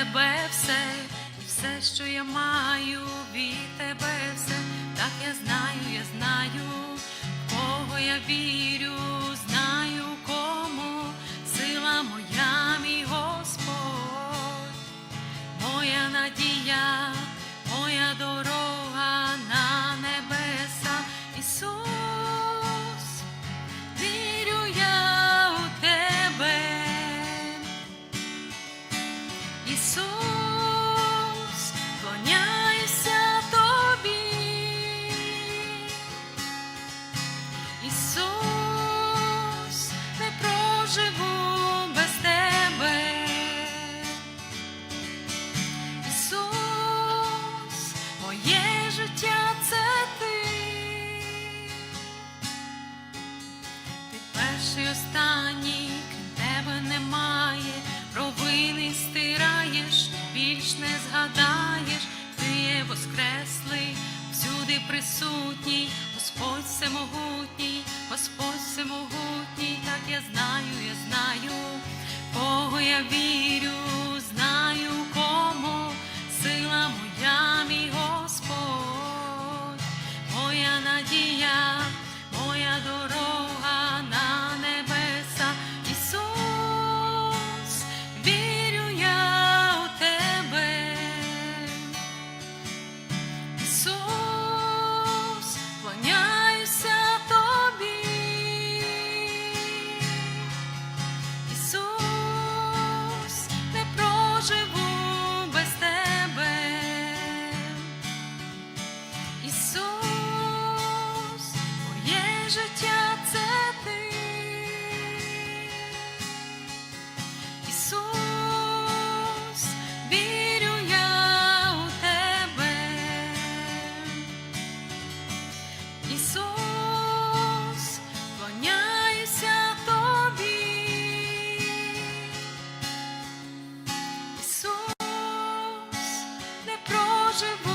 тебе все, і все, що я маю, від тебе все, так я знаю, я знаю, кого я вірю. Ісус, клоняюся тобі. Ісус, не проживу без тебе. Ісус, моє життя це ти. Ти перший останній, я знаю кому, сила моя, Господь, моя надія, життя це ти. Ісус, вірю я у тебе. Ісус, клоняюся тобі. Ісус, не проживу